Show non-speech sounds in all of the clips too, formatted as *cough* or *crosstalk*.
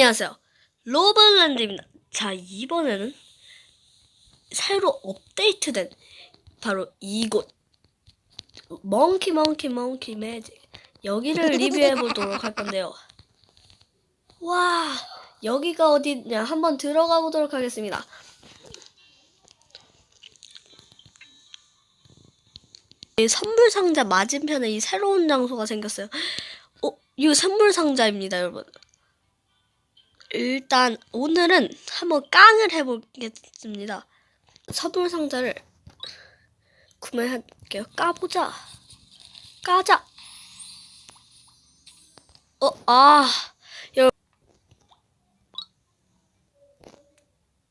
안녕하세요. 로블랜드입니다. 자, 이번에는 새로 업데이트된 바로 이곳 멍키 멍키 멍키 매직 여기를 *laughs* 리뷰해 보도록 할 건데요. 와, 여기가 어디냐 한번 들어가 보도록 하겠습니다. 이 선물 상자 맞은편에 이 새로운 장소가 생겼어요. 어, 이거 선물 상자입니다, 여러분. 일단 오늘은 한번 깡을 해보겠습니다. 선물 상자를 구매할게요. 까보자. 까자. 어, 아,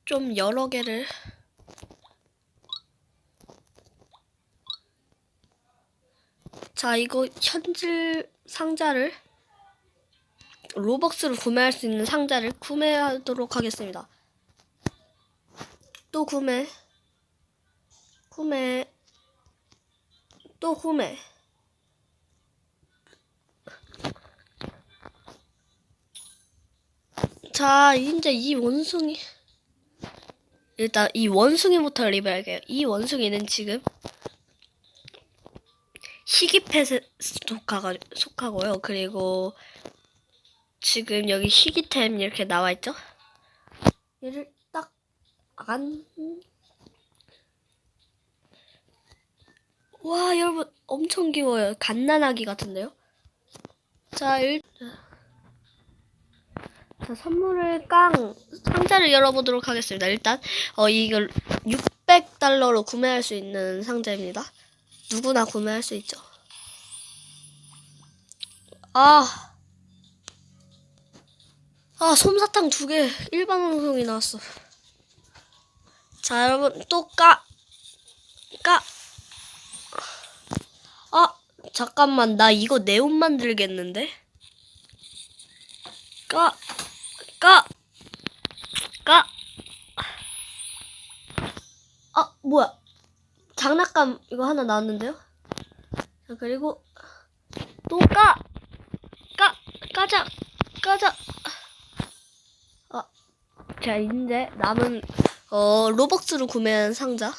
좀 여러 개를 자, 이거 현질 상자를 로벅스로 구매할 수 있는 상자를 구매하도록 하겠습니다. 또 구매. 구매. 또 구매. 자, 이제 이 원숭이. 일단 이 원숭이부터 리뷰할게요. 이 원숭이는 지금 희귀펫에 속하가, 속하고요. 그리고 지금 여기 희귀템 이렇게 나와 있죠? 얘를 딱 안. 와, 여러분 엄청 귀여워요. 갓난아기 같은데요? 자, 일. 자, 선물을 깡 상자를 열어보도록 하겠습니다. 일단 어 이걸 600달러로 구매할 수 있는 상자입니다. 누구나 구매할 수 있죠. 아. 아, 솜사탕 두 개, 일반 원숭이 나왔어. 자, 여러분, 또 까, 까. 아, 잠깐만, 나 이거 네온 만들겠는데? 까, 까, 까. 아, 뭐야. 장난감 이거 하나 나왔는데요? 자, 그리고 또 까! 까! 까자! 까자! 아, 자, 이제 남은 어, 로벅스로 구매한 상자.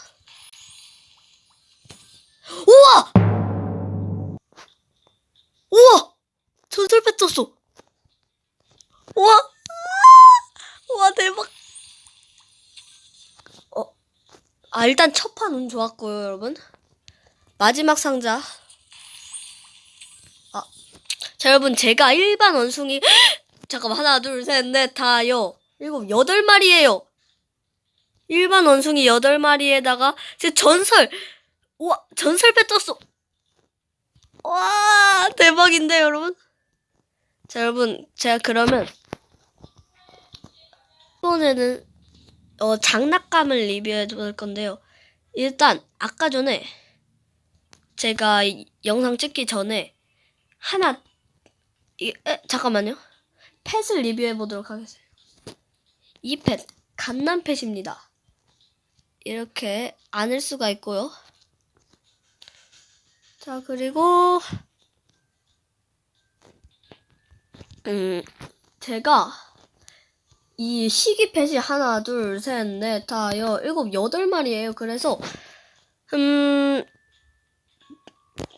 우와! 우와! 전설패 떴어! 우와! 아! 우와, 대박! 어, 아, 일단 첫판운 좋았고요, 여러분. 마지막 상자. 아, 자, 여러분, 제가 일반 원숭이, *gasps* 잠깐만, 하나, 둘, 셋, 넷, 다, 여, 일곱, 여덟 마리예요 일반 원숭이 여덟 마리에다가, 제 전설, 우와, 전설배 떴어. 와, 대박인데, 여러분? 자, 여러분, 제가 그러면, 이번에는, 어, 장난감을 리뷰해 볼 건데요. 일단, 아까 전에, 제가 이 영상 찍기 전에, 하나, 이, 에, 잠깐만요. 펫을 리뷰해 보도록 하겠습니다. 이 펫, 갓난 펫입니다. 이렇게 안을 수가 있고요. 자, 그리고, 음, 제가, 이 시기 펫이 하나, 둘, 셋, 넷, 다, 여, 일곱, 여덟 마리예요. 그래서, 음,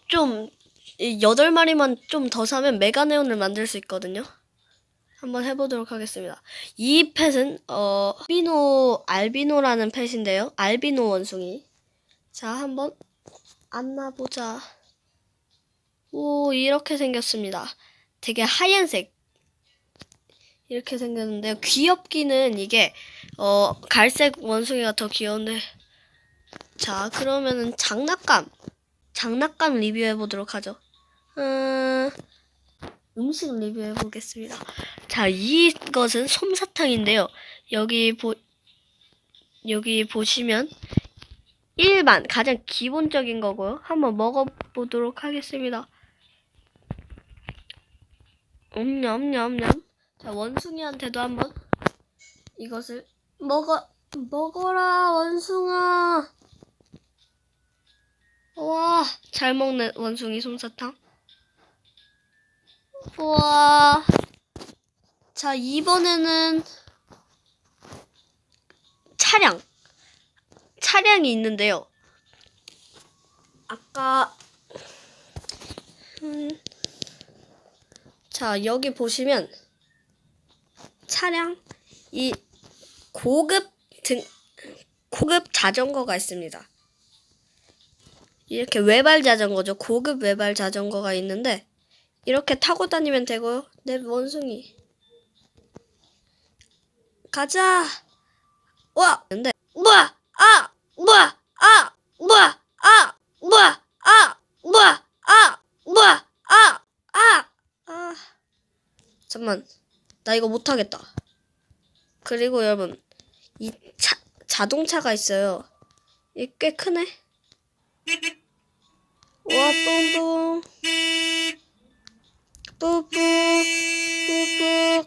좀, 이 여덟 마리만 좀 더 사면 메가네온을 만들 수 있거든요. 한번 해보도록 하겠습니다. 이 펫은 어 알비노 알비노라는 펫인데요. 알비노 원숭이. 자 한번 안나보자. 오 이렇게 생겼습니다. 되게 하얀색 이렇게 생겼는데요. 귀엽기는 이게 어 갈색 원숭이가 더 귀여운데 자 그러면은 장난감 장난감 리뷰해 보도록 하죠. 음, 음식 리뷰해 보겠습니다. 자, 이것은 솜사탕인데요. 여기 보 여기 보시면 일반 가장 기본적인 거고요. 한번 먹어보도록 하겠습니다. 음냠냠냠. 자, 원숭이한테도 한번 이것을 먹어 먹어라 원숭아. 와, 잘 먹는 원숭이 솜사탕. 우와. 자, 이번에는 차량. 차량이 있는데요. 아까 음, 자, 여기 보시면 차량 이 고급 등 고급 자전거가 있습니다. 이렇게 외발 자전거죠. 고급 외발 자전거가 있는데 이렇게 타고 다니면 되고요. 내 원숭이. 가자. 와! 근데 뭐야 아! 뭐야 아! 뭐야 아! 뭐야 아! 뭐야 아! 뭐야 아아 아! 잠만. 나 이거 못하겠다. 그리고 여러분 이 차, 자동차가 있어요. 이 꽤 크네. 와 뿡뿡 뿌뿌 뿌뿌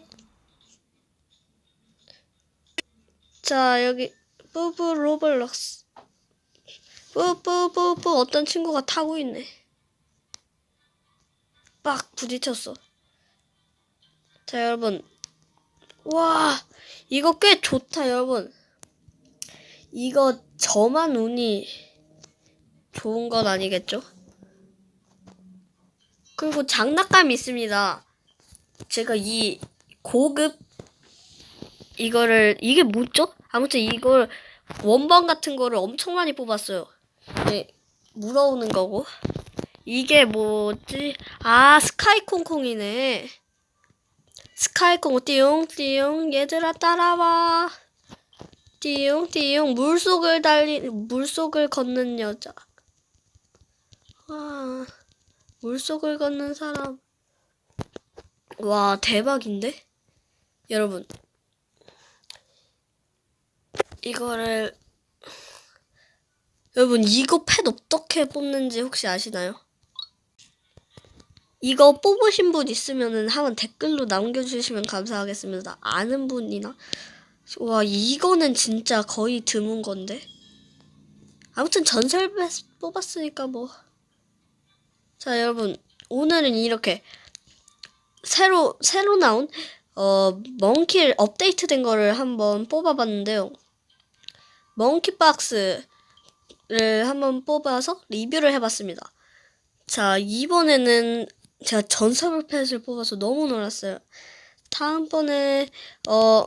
자 여기 뿌뿌 로블록스. 뿌뿌뿌뿌 어떤 친구가 타고 있네. 빡 부딪혔어. 자 여러분. 와 이거 꽤 좋다 여러분. 이거 저만 운이 좋은 건 아니겠죠? 그리고 장난감이 있습니다. 제가 이 고급 이거를 이게 뭐죠? 아무튼 이걸 원반 같은 거를 엄청 많이 뽑았어요. 네, 물어오는 거고. 이게 뭐지? 아, 스카이콩콩이네. 스카이콩 띠용띠용 얘들아 따라와. 띠용띠용 물속을 달리 물속을 걷는 여자. 와. 물속을 걷는 사람. 와, 대박인데? 여러분. 이거를 여러분 이거 펫 어떻게 뽑는지 혹시 아시나요? 이거 뽑으신 분 있으면은 한번 댓글로 남겨주시면 감사하겠습니다. 아는 분이나 와 이거는 진짜 거의 드문 건데. 아무튼 전설 펫 뽑았으니까 뭐. 자 여러분 오늘은 이렇게 새로 새로 나온 어 멍키 업데이트된 거를 한번 뽑아봤는데요. 멍키 박스를 한번 뽑아서 리뷰를 해봤습니다. 자 이번에는 제가 전설 펫을 뽑아서 너무 놀랐어요. 다음번에 어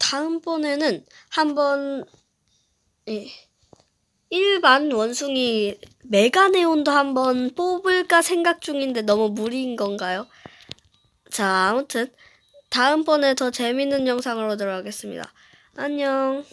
다음번에는 한번 예. 일반 원숭이 메가네온도 한번 뽑을까 생각 중인데 너무 무리인 건가요? 자, 아무튼 다음번에 더 재밌는 영상으로 들어가겠습니다. 안녕.